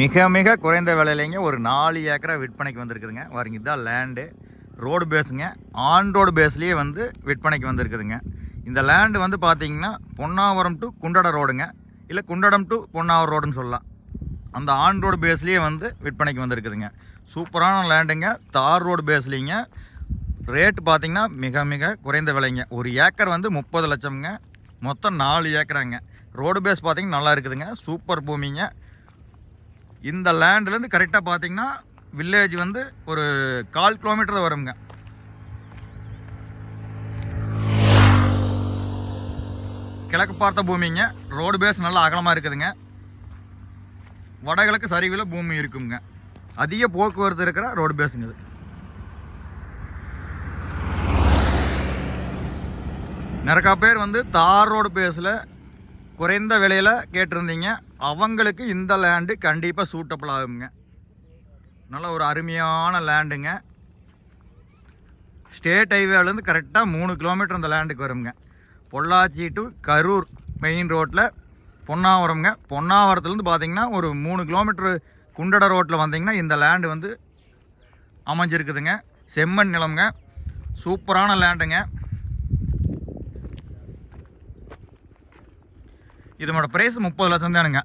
மிக மிக குறைந்த விலையிலேங்க ஒரு நாலு ஏக்கரா விற்பனைக்கு வந்திருக்குதுங்க. வரீங்க இதுதான் லேண்டு ரோடு பேஸுங்க ஆன் ரோடு பேஸ்லேயே வந்து விற்பனைக்கு வந்திருக்குதுங்க. இந்த லேண்டு வந்து பார்த்தீங்கன்னா பொன்னாவரம் டு குண்டட ரோடுங்க இல்லை குண்டடம் டு பொன்னாவரம் ரோடுன்னு சொல்லலாம். அந்த ஆன் ரோடு பேஸ்லேயே வந்து விற்பனைக்கு வந்திருக்குதுங்க. சூப்பரான லேண்டுங்க தார் ரோடு பேஸ்லிங்க ரேட்டு பார்த்தீங்கன்னா மிக மிக குறைந்த விலைங்க. ஒரு ஏக்கர் வந்து முப்பது லட்சம்ங்க. மொத்தம் நாலு ஏக்கராங்க. ரோடு பேஸ் பார்த்தீங்கன்னா நல்லா இருக்குதுங்க. சூப்பர் பூமிங்க. இந்த லேண்ட்லேருந்து கரெக்டாக பார்த்தீங்கன்னா வில்லேஜ் வந்து ஒரு கால் கிலோமீட்டர் தான் வருங்க கிழக்கு பார்த்த பூமிங்க. ரோடு பேஸ் நல்லா அகலமாக இருக்குதுங்க. வடகிழக்கு சரிவில் பூமி இருக்குங்க. அதிக போக்குவரத்து இருக்கிற ரோடு பேஸுங்க இது. நிறையா பேர் வந்து தார் ரோடு பேஸில் குறைந்த விலையில் கேட்டிருந்தீங்க. அவங்களுக்கு இந்த லேண்டு கண்டிப்பாக சூட்டபிள் ஆகுங்க நல்ல ஒரு அருமையான லேண்டுங்க ஸ்டேட் ஹைவேலேருந்து கரெக்டாக மூணு கிலோமீட்டர் அந்த லேண்டுக்கு வருங்க பொள்ளாச்சி டு கரூர் மெயின் ரோட்டில் பொன்னாவரம்ங்க. பொன்னாவரத்துலேருந்து பார்த்தீங்கன்னா ஒரு மூணு கிலோமீட்டர் குண்டட ரோட்டில் வந்தீங்கன்னா இந்த லேண்டு வந்து அமைஞ்சிருக்குதுங்க. செம்மண் நிலம்ங்க. சூப்பரான லேண்டுங்க இதனோட ப்ரைஸ் முப்பது லட்சம் தானுங்க.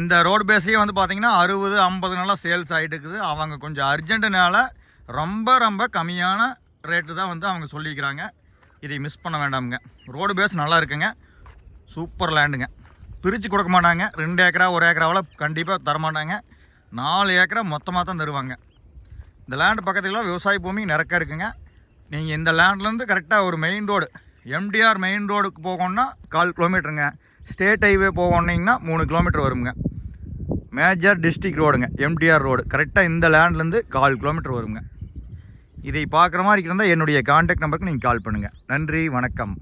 இந்த ரோடு பேஸ்லேயே வந்து பார்த்தீங்கன்னா அறுபது ஐம்பது நாளாக சேல்ஸ் ஆகிட்டு இருக்குது. அவங்க கொஞ்சம் அர்ஜென்ட்டுனால ரொம்ப ரொம்ப கம்மியான ரேட்டு தான் வந்து அவங்க சொல்லிக்கிறாங்க. இதை மிஸ் பண்ண வேண்டாமுங்க. ரோடு பேஸ் நல்லா இருக்குங்க. சூப்பர் லேண்டுங்க பிரித்து கொடுக்க மாட்டாங்க. ரெண்டு ஏக்கரா ஒரு ஏக்கராவில் கண்டிப்பாக தரமாட்டாங்க நாலு ஏக்கரா மொத்தமாக தான் தருவாங்க. இந்த லேண்டு பக்கத்துல விவசாய பூமி நிறக்க இருக்குங்க. நீங்கள் இந்த லேண்ட்லேருந்து கரெக்டாக ஒரு மெயின் ரோடு எம்டிஆர் மெயின் ரோடுக்கு போகணுன்னா கால் கிலோமீட்டருங்க ஸ்டேட் ஹைவே போகணுன்னா மூணு கிலோமீட்டர் வருங்க. மேஜர் டிஸ்ட்ரிக் ரோடுங்க எம்டிஆர் ரோடு. கரெக்டாக இந்த லேண்ட்லேருந்து கால் கிலோமீட்டர் வருங்க. இதை பார்க்குற மாதிரி இருந்தால் என்னுடைய காண்டாக்ட் நம்பருக்கு நீங்கள் கால் பண்ணுங்கள் நன்றி வணக்கம்.